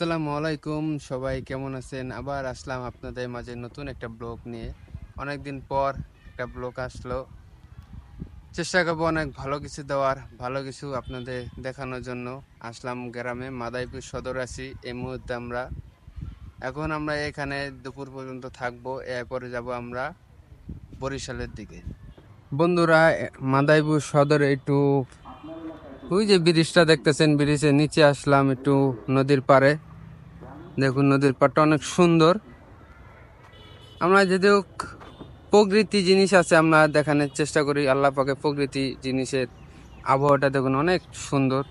আসসালামু আলাইকুম, সবাই কেমন আছেন? আবার আসলাম আপনাদের মাঝে নতুন একটা ব্লগ নিয়ে। অনেকদিন পর একটা ব্লগ আসলো। চেষ্টা করব অনেক ভালো কিছু দেওয়ার, ভালো কিছু আপনাদের দেখানোর জন্য। আসলাম গ্রামে, মাদাইপুর সদর আছি, এই মুহূর্তে আমরা। এখন আমরা এখানে দুপুর পর্যন্ত থাকব, এরপরে যাব আমরা বরিশালের দিকে। বন্ধুরা, মাদাইপুর সদরে একটু ওই যে ব্রিজটা দেখতেছেন, ব্রিজের নিচে আসলাম একটু নদীর পাড়ে। দেখুন, নদীর পাড়টা অনেক সুন্দর। আমরা যদিও প্রকৃতি জিনিস আছে, আমরা দেখানোর চেষ্টা করি। আল্লাহ পাকে প্রকৃতি জিনিসের আবহাওয়াটা দেখুন, অনেক সুন্দর।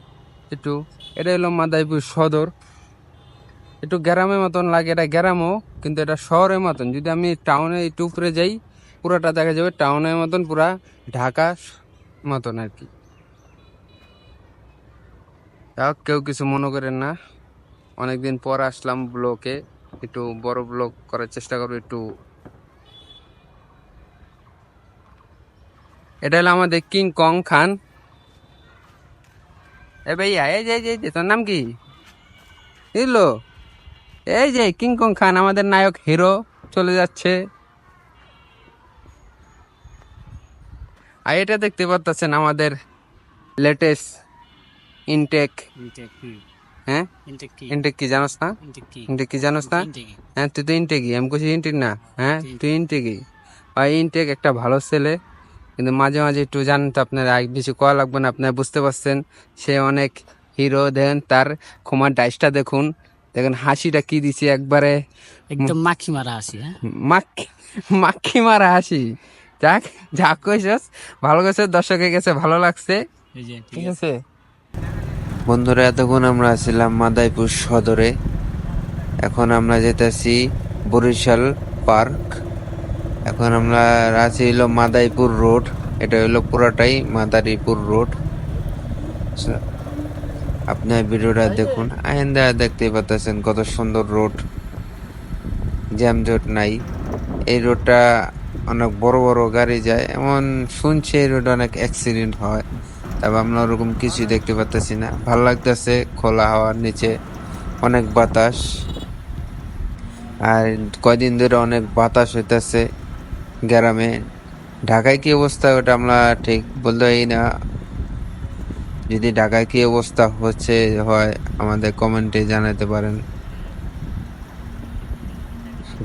একটু, এটা হলো মাদাইপুর সদর। একটু গ্রামের মতন লাগে, এটা গ্রামও, কিন্তু এটা শহরের মতন। যদি আমি টাউনে একটু উপরে যাই, পুরাটা দেখা যাবে টাউনের মতন, পুরা ঢাকা মতন আর কি। কেউ কিছু মনে করেন না। অনেকদিন পর আসলাম ব্লকে। একটু বড় ব্লগ করার চেষ্টা করব একটু। এটা হলো আমাদের কিং কং খান। এ ভাইয়া এই যে এই যে, তোর নাম কি? বুঝলো এই যে কিং কং খান আমাদের নায়ক হিরো চলে যাচ্ছে। আর এটা দেখতে পাচ্ছেন আমাদের লেটেস্ট ইনটেক ইনটেক হ্যাঁ? ইনটেক কি? জানোস না? ইনটেক কি? জানোস না? হ্যাঁ তুই তো ইনটেকই আমি বলছি ইনটেক না হ্যাঁ? তুই ইনটেকই আর ইনটেক একটা ভালো ছেলে কিন্তু মাঝে মাঝে একটু জানেন তো আপনারা বেশি কয়া লাগবে না আপনারা বুঝতে পারছেন সে অনেক হিরো দেখেন তার ক্ষমার ডাইসটা দেখুন। দেখেন হাসিটা কি দিছে একবারে। একদম মাখি মারা আসি হ্যাঁ? মাখি মাখি মারা হাসি। যাক যা কইছস ভালো গেছে দর্শকের কাছে ভালো লাগছে। ঠিক আছে? বন্ধুরা, এতক্ষণ আমরা ছিলাম মাদাইপুর সদরে। এখন আমরা যেতেছি বরিশাল পার্ক। এখন আমরা আছি হলো মাদাইপুর রোড। এটা হলো পুরাটাই মাদারীপুর রোড। আপনার ভিডিওটা দেখুন। আইন্দা দেখতে পাচ্ছেন কত সুন্দর রোড। জ্যামজট নাই। এই রোডটা অনেক বড় বড় গাড়ি যায়। এমন শুনছি এই রোডে অনেক অ্যাক্সিডেন্ট হয়। তবে আমরা ওরকম কিছুই দেখতে পাচ্তেছি না। ভালো লাগতেছে, খোলা হাওয়ার নিচে অনেক বাতাস। আর কয়দিন ধরে অনেক বাতাস হইতেছে গ্রামে। ঢাকায় কি অবস্থা ওটা আমরা ঠিক বলতে পারি না। যদি ঢাকায় কি অবস্থা হচ্ছে, হয় আমাদের কমেন্টে জানাতে পারেন।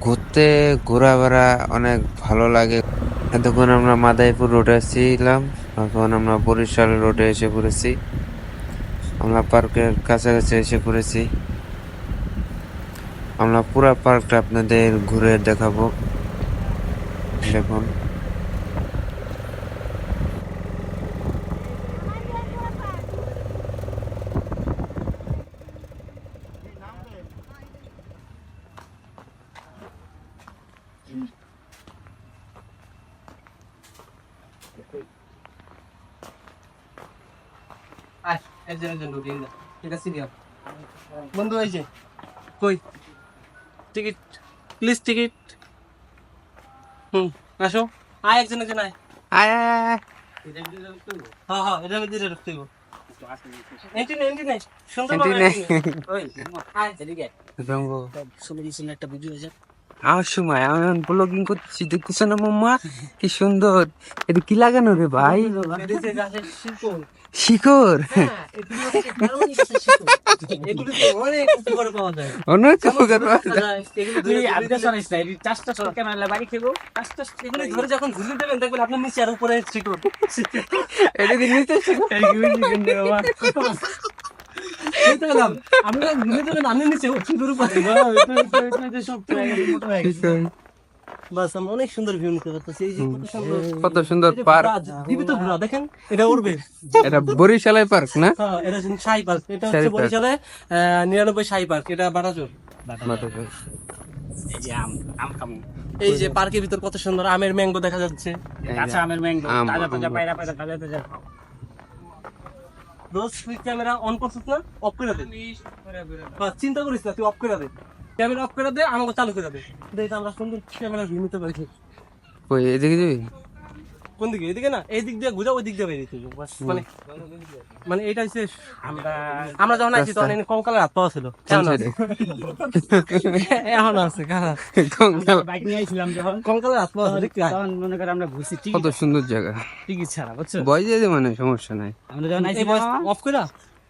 ঘুরতে, ঘোরাফেরা অনেক ভালো লাগে। এতক্ষণ আমরা মাদাইপুর রোডে ছিলাম। এখন আমরা বরিশাল রোডে এসে পড়েছি। আমরা পার্কের কাছাকাছি এসে পড়েছি। আমরা পুরো পার্কটা আপনাদের ঘুরে দেখাবো। দেখুন। বন্ধু হয়েছে কই? টিকিট প্লিজ টিকিট হুম আসো। আয় একজন একজন আয়। আয় আয় আয়, আয়। হ্যাঁ হ্যাঁ এটা আমি দিয়ে আমার সময় আমি ব্লগিং করতেছি। দেখতেছো না মাম্মা? কি সুন্দর। এটা কি লাগানো রে ভাই? শিকড়। অনেক উপকার আমি নিচে সুন্দর উপরে সব শিকড়। বাস আমরা অনেক সুন্দর ভিউ নিতে পারতেছি। এই যে কত সুন্দর কত সুন্দর পার্ক। জীবিত ঘোড়া দেখেন এটা উড়বে। এটা বরিশালের পার্ক না? হ্যাঁ এটা হচ্ছে পার্ক। এটা হচ্ছে বরিশালে আহ, নিরানব্বই পার্ক। এটা বাটাজোর। এই যে আম আম খামু এই যে পার্কের ভিতর কত সুন্দর আমের ম্যাঙ্গো দেখা যাচ্ছে। কাঁচা আমের ম্যাঙ্গো। তাজা তাজা পায়রা পায়রা তাজা তাজা রোজ তুই ক্যামেরা অন করছিস না? অফ করে দে। চিন্তা করিস না তুই অফ করে দে। ক্যামেরা অফ করে দে আমাকে চালু করে দে। দেখ আমরা সুন্দর ক্যামেরা ভিউ নিতে পারি কই এদিকে যাবি? কোন দিকে? এদিকে না এই দিক দিয়ে ঘুরে ওই দিক দিয়ে বেরিয়েছে মানে মানে এটা হচ্ছে আমরা আমরা যখন আছি তখন এখানে কঙ্কালের হাত পাওয়া ছিল। কেমন আছে? এখন আছে খারাপ কঙ্কাল। বাইক নিয়ে আইছিলাম যখন। কঙ্কালের হাত পাওয়া ছিল তখন মনে করে আমরা ঘুরছি কত সুন্দর জায়গা। টিকিট ছাড়া বুঝছ? বয়স যেতে মানে সমস্যা নাই। আমরা যখন আইছি অফ করে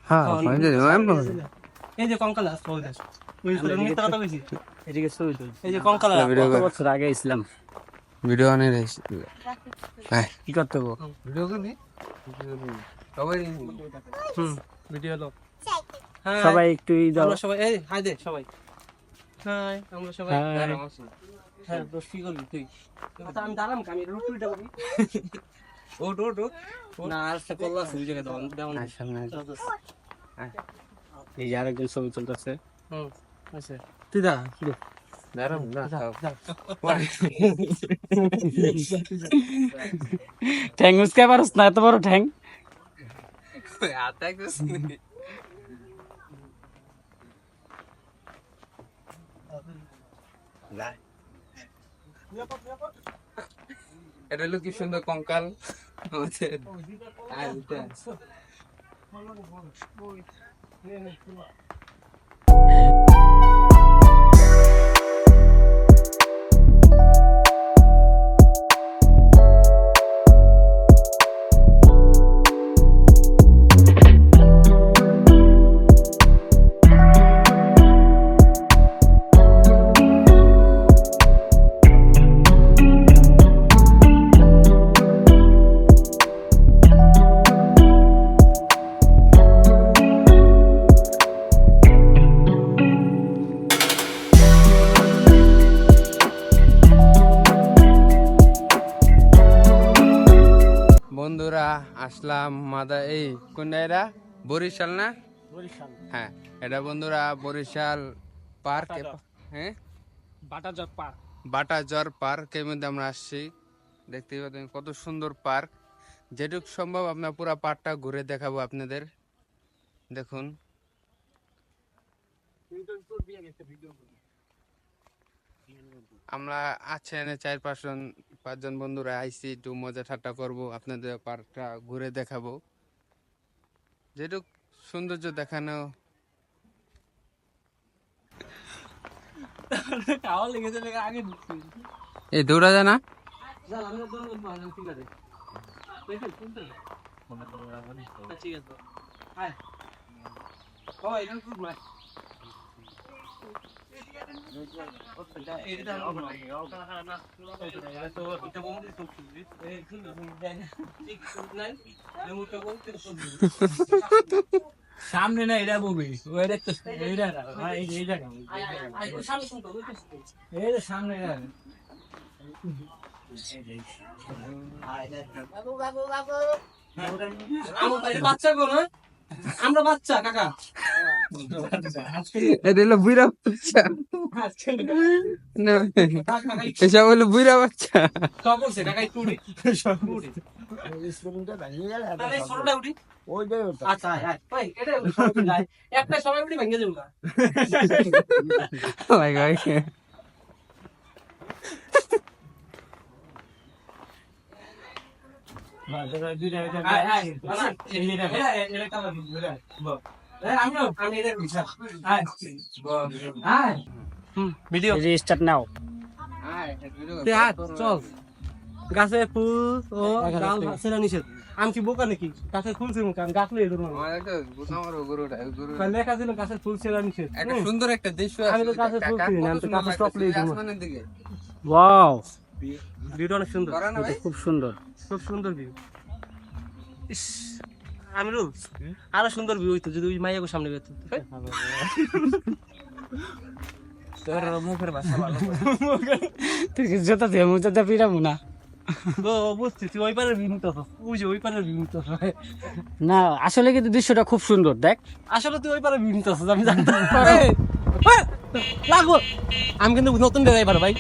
হ্যাঁ এই যে কঙ্কালের হাত পাওয়া ভিডিও কত বছর আগে ইসলাম ভিডিও অনেক হ্যাঁ কি করতে ভিডিও সবাই ভিডিও লো হ্যাঁ। সবাই একটু আমরা সবাই এই হাই দে সবাই। হাই আমরা সবাই হ্যাঁ। হ্যাঁ দোষ কি করবি তুই? আচ্ছা আমি দাঁড়াম আমি রুটুইটা করি ওট ওট ওট না আর একটা কল্লা আছে ওই জায়গায় সামনে এই যে আরেকজন ছবি তুলতেছে। হুম। আচ্ছা তুই দাঁড়া তুই দাঁড়া। দাঁড়াও না ঠ্যাং উসকে পারস না এত বড় ঠ্যাং। আতা কিছু এটা হলো কি সুন্দর কঙ্কাল? আমাদের আসলাম মাদা এই কোন এরা বরিশাল না? হ্যাঁ এটা বন্ধুরা বরিশাল পার্ক। হ্যাঁ? বাটা জগ পার্ক। বাটাজর পার্কের মধ্যে আমরা আসছি। দেখতে পাচ্ছেন কত সুন্দর পার্ক। যেটুক সম্ভব আপনার পুরো পার্কটা ঘুরে দেখাবো আপনাদের। দেখুন। আমরা আছেন চার পাঁচজন পাঁচজন বন্ধুরা আইসি একটু মজা ঠাট্টা করব আপনাদের পার্কটা ঘুরে দেখাবো। যেটুক সৌন্দর্য দেখানো। এই দৌড়া যায় না। যা আমি তো দৌড় করব আমি ঠিক আছে। সামনে না এটা বলবি ওই দেখতে এইটা হ্যাঁ, সামনে এটা। আমার বাড়ির বাচ্চা গো না আমরা বাচ্চা কাকা। এটা হলো বুড়া বাচ্চা। না, এসব হলো বুড়া বাচ্চা। একটু সবাই উঠি ভেঙে যাব my god. আয়, আয়। আচ্ছা, এটা- এটা- এটা কালার দিবি, এটা। বল। এই, আমিও, আমি এটা বিছানা। আয়। আয়। হুম, ভিডিও স্টার্ট নাও চল গাছে ফুল ও ডাল ছেড়া নিষেধ? আমি কি বোকা নাকি? গাছে ফুল ছিল গাছ লইয়ে ধরবো লেখা ছিল গাছের ফুল ছেড়া নিষেধ। একটা সুন্দর একটা দৃশ্য আমি তো ফুল আমি। ওয়াও ভিডিওটা অনেক সুন্দর? খুব সুন্দর। খুব সুন্দর ভিউ। ইস আমি রুল আরও সুন্দর ভিউ হইতো যদি ওই মাইয়াকে সামনে পেতো তোর মুখের ভাষা ভালো। তুই জোতা দিয়ে মুজা পিরামু না? না আসলে কিন্তু দৃশ্যটা খুব সুন্দর দেখ। আসলে তুই ওই ভিউ নিতে আমি জানতাম লাগবো। আমি কিন্তু নতুন ড্রাইভার ভাই।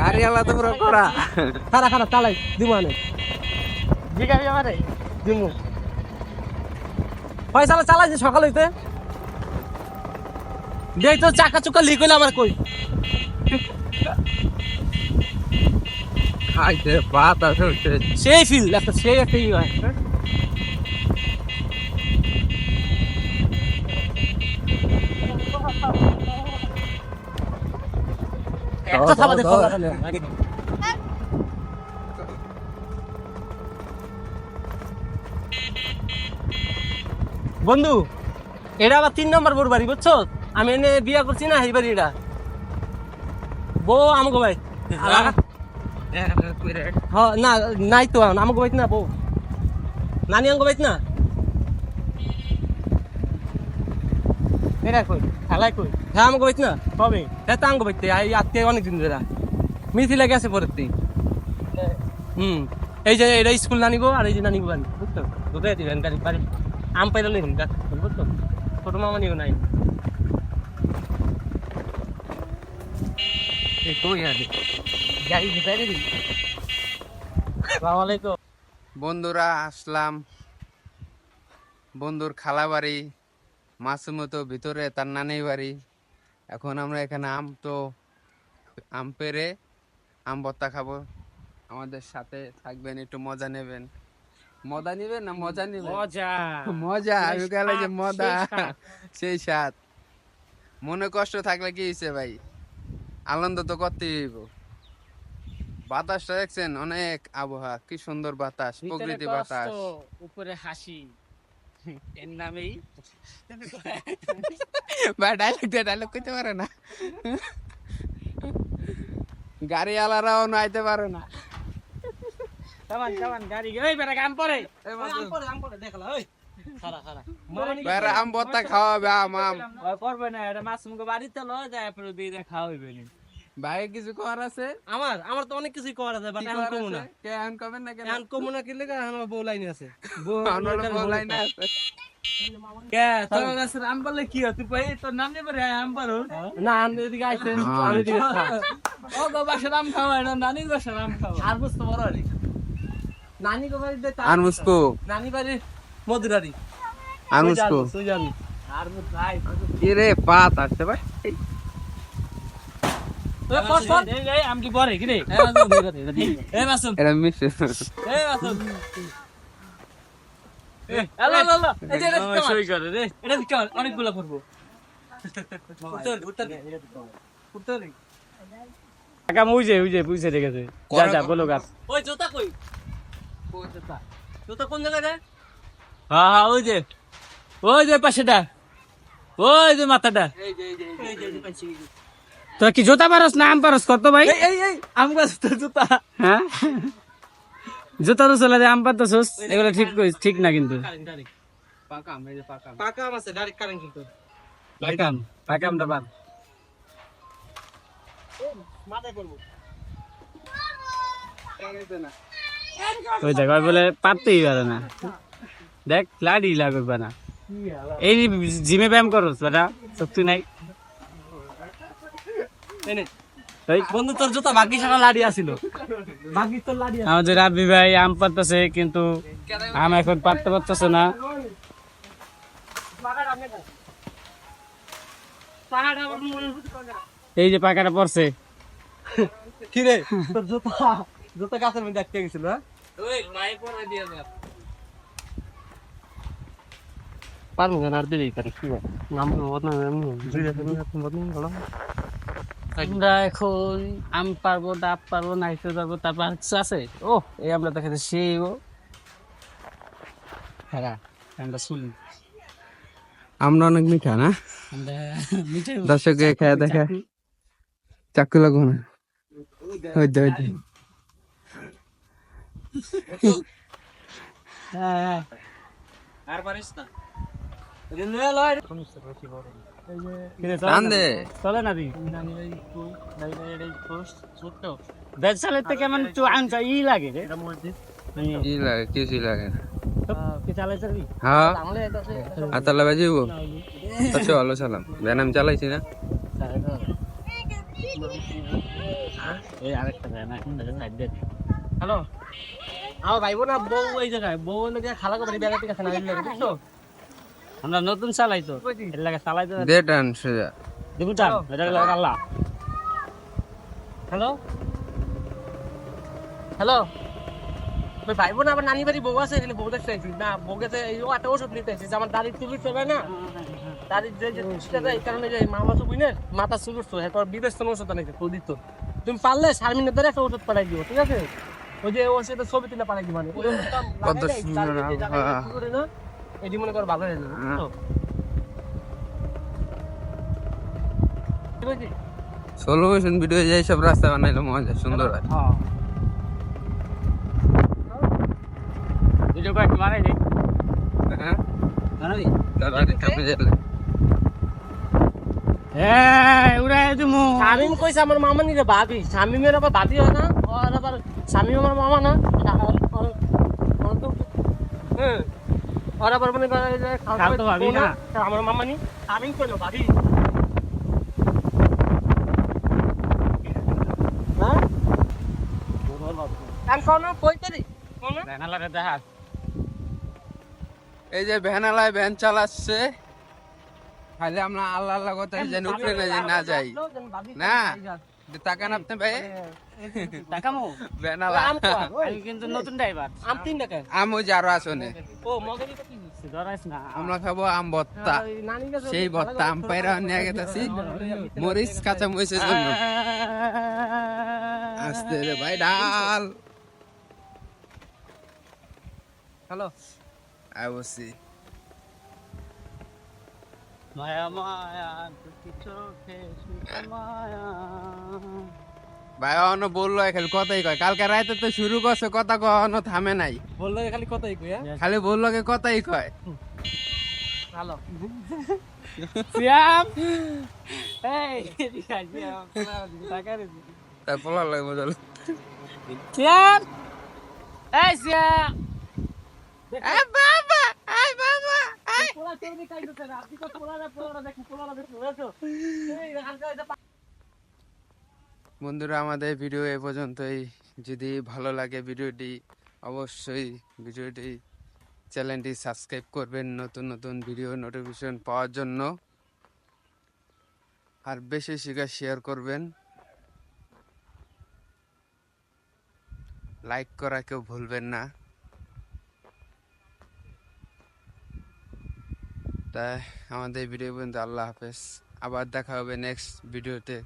গাড়ি আলাদা পুরো করা খারা খারা চালাই দিব আনে। জিগাবি আমারে দিমু। পয়সা চালাইছে সকাল হইতে। দেখ তো চাকা চুকা লিক হইলে আমার কই? আইতে বাতাস উঠছে সেই ফিল একটা সেই একটা ই হয় হয়। বন্ধু এটা আবার তিন নম্বর বোর বাড়ি বুঝছ? আমি এনে বিয়া করছি না এই বাড়ি। এটা বউ আমাকে ভাই হ্যাঁ না নাই তো আমাকে বাইত না বউ। নানি আমাকে বাইত না? এরা কই? খেলায় কই? হ্যাঁ আমাকে বাইত না? কবে? হ্যাঁ তো আমাকে বাইতে এই আত্মীয় অনেক দিন ধরে। মিথিলা গেছে পরের দিন। হুম। এই যে এটা স্কুল আর এই যে নানিগো বাড়ি। বুঝতো দুটোই দিবেন গাড়ি বাড়ি। আম পাইলে নেবেন বুঝতো ছোট মামা নিও নাই। আসসালামাইকুম বন্ধুরা আসলাম। বন্ধুর খালা বাড়ি মাসুমতো ভিতরে তার নানির বাড়ি। এখন আমরা এখানে আম তো আম পেরে আম ভর্তা খাব। আমাদের সাথে থাকবেন একটু মজা নেবেন। মজা নেবেন না মজা নেবেন? মজা। মজা আমি সেই গেলে যে মজা। সেই স্বাদ। মনে কষ্ট থাকলে কি হয়েছে ভাই? আনন্দ তো করতেই হইব। বাতাসটা দেখছেন অনেক আবহাওয়া। কি সুন্দর বাতাস প্রকৃতি বাতাস। উপরে হাসি। এর নামেই ভাই ডায়লগ দিয়ে ডায়লগ করতে পারে না গাড়ি আলারাও নাইতে পারে না কামান কামান গাড়ি এই বেটা কাম পরে আম পরে পরে দেখলা ওই খারা খারা ভাই আম ভর্তা খাওয়াবে আম আম করবে না এটা মাছ মুখে বাড়িতে লয় যায় পরে দিয়ে দিয়ে খাওয়া নি ভাই কিছু করার আছে? আমার আমার তো অনেক কিছু করা যায় বাট এখন কমু না। আছে? কে এখন কবেন না কেন? এখন কমু না কিনলে আমার বউ লাইনে আছে। আমার বলাই না আছে। কে? তোর কাছে আম কি হয়? তুই পাই তোর নাম নেবে রে আম পারো না আমি এদিকে আইছে হ্যাঁ। আমি এদিকে ও গো বাসার আম খাওয়া না আম আর বুঝতে পারো আরে নানি গো আর মুসকো নানি বাড়ি মধুরারি আর মুসকো তুই জানি আর মু তাই কি রে পাত আসছে ভাই। আম কি পরে কি রে। মাসুম এটা মিস মাসুম অনেকগুলো পড়ব বুঝে রেখেছে যা যা বলো গাছ। ওই জুতা কই? জুতা? জুতা কোন জায়গায় হ্যাঁ হ্যাঁ ওই যে। ওই যে পাশেটা। ওই যে মাথাটা। এই যে এই যে এই যে এই যে পাইছি তোর কি জুতা পারস না আম পারস? কত ভাই? এই এই আম গাছ তো জুতা। হ্যাঁ? জুতা তো চলে আম পারতেছস? এগুলো ঠিক কইস ঠিক না কিন্তু। পাকা আম এই যে পাকা পাকা আম আছে ডাইরেক্ট কারেন্ট কিন্তু। পাকাম পাকাম দাবান মাথায় করব। ওই দেখ ওই বলে পারতেই পারে না। দেখ লাড়ি লাগবে না। এই জিমে ব্যায়াম করস বেটা শক্তি নাই। বন্ধু তোর জুতা ভাগ্যি সারা লাড়ি আছিল। ভাগ্যি তোর লাড়ি আছে আমাদের রাব্বি ভাই আম পারতেছে কিন্তু আম এখন পারতে পারতেছে না। এই যে পাকাটা পড়ছে। কি রে? তোর জুতা জুতা গাছের মধ্যে আটকে গেছিল হ্যাঁ? ওই মাই পরে দিয়ে দে পারব না আর দিলেই পারি কি নাম বদনাম বদনাম আমরা এখন আম পারব ডাব পারব নাইতে পারব তারপর আর কিছু আছে? ও এই আমরা দেখাতে সেই ও। হ্যাঁ আমরা শুনি আমরা অনেক মিঠা না? আমরা খেয়ে দেখে। চাকু। লাগো না ওই দে ওই দে হ্যাঁ হ্যাঁ। আর পারিস না। চলে না দি? দেড় সালের থেকে কেমন একটু আনটা ই লাগে রে। কি লাগে। কিছু লাগে না। হ্যাঁ। আর তাহলে বাজিব তো চলো সালাম। ভ্যান আমি চালাইছি না? এই আরেকটা হ্যালো? আমার ভাই বোন বউ এই জায়গায়। বউ লোকে খালা করে বেড়াতে গেছে না বুঝছ? আমরা নতুন চালাই তো। এর লাগে চালাই তো দে টান সোজা। দেখুন টান এটা লাগে আল্লাহ। হ্যালো? হ্যালো? ওই ভাই বোন আবার নানি বাড়ি বউ আছে এখানে বউ দেখতে আইছি না বউ গেছে এই ও একটা ওষুধ নিতে আইছি যে আমার দাড়ি চুল উঠতে হবে না? দাড়ির যে যে দেয়, এই কারণে যে মামা তো বুঝলেন মাথা চুল উঠতো এরপর বিদেশ থেকে ওষুধ আনাইছে তো দিত। তুমি পারলে শারমিনের দ্বারা একটা ওষুধ পাঠাই দিও ঠিক আছে? ওই যে ওষুধের ছবি তুলে পাঠাই মানে ওই কত সুন্দর এটি মনে কর ভালো হয়ে। যাবে বুঝছ? ভিডিও যাই সব রাস্তা বানাইলো মজা সুন্দর হয়। হ্যাঁ। ভিডিও কয়েকটি মারাই নি হ্যাঁ। কামে হ্যাঁ শামিম কইছে আমার মামা নিরে ভাবি। শামিমের আবার ভাবি হয় না? আর আবার শামিম আমার মামা না? হ্যাঁ। খাওয়া খালতো ভাবি বউ না। আমার নি কইলো ভাবি। হ্যাঁ? কান কোন কইতে দি কোন নালারে দেখা। এই যে ভ্যানালায় ভ্যান চালাচ্ছে। খালি আমরা আল্লাহ আল্লাহ কথা যেন উপরে না যাই। না? তাকান আপনি ভাই আম কিন্তু নতুন ড্রাইভার আম তিন টাকা আম ওই যে আরও আসনে ও মগেরি তো কি হচ্ছে না আমরা খাব আম গেছে সেই ভত্তা আম পাইরা নিয়ে গেতেছি মরিচ কাঁচা মরিচের জন্য আস্তে রে ভাই ডাল হ্যালো অবশ্যই মায়া মায়া দুটি চোখে মায়া। ভাই অন বলল খালি কথাই কয়। কালকে রাতে তো শুরু করছে কথা কখনো থামে নাই। বলল খালি কথাই কই হ্যাঁ? খালি বলল কি কথাই কয়। হ্যালো সিয়াম এই রে লাগবে চলো সিয়াম এই বাবা বন্ধুরা, আমাদের ভিডিও এ পর্যন্তই। যদি ভালো লাগে ভিডিওটি, অবশ্যই ভিডিওটি, চ্যানেলটি সাবস্ক্রাইব করবেন নতুন নতুন ভিডিও নোটিফিকেশন পাওয়ার জন্য। আর বেশি বেশি শেয়ার করবেন। লাইক করা কেউ ভুলবেন না। তাই আমাদের ভিডিও পর্যন্ত। আল্লাহ হাফেজ। আবার দেখা হবে নেক্সট ভিডিওতে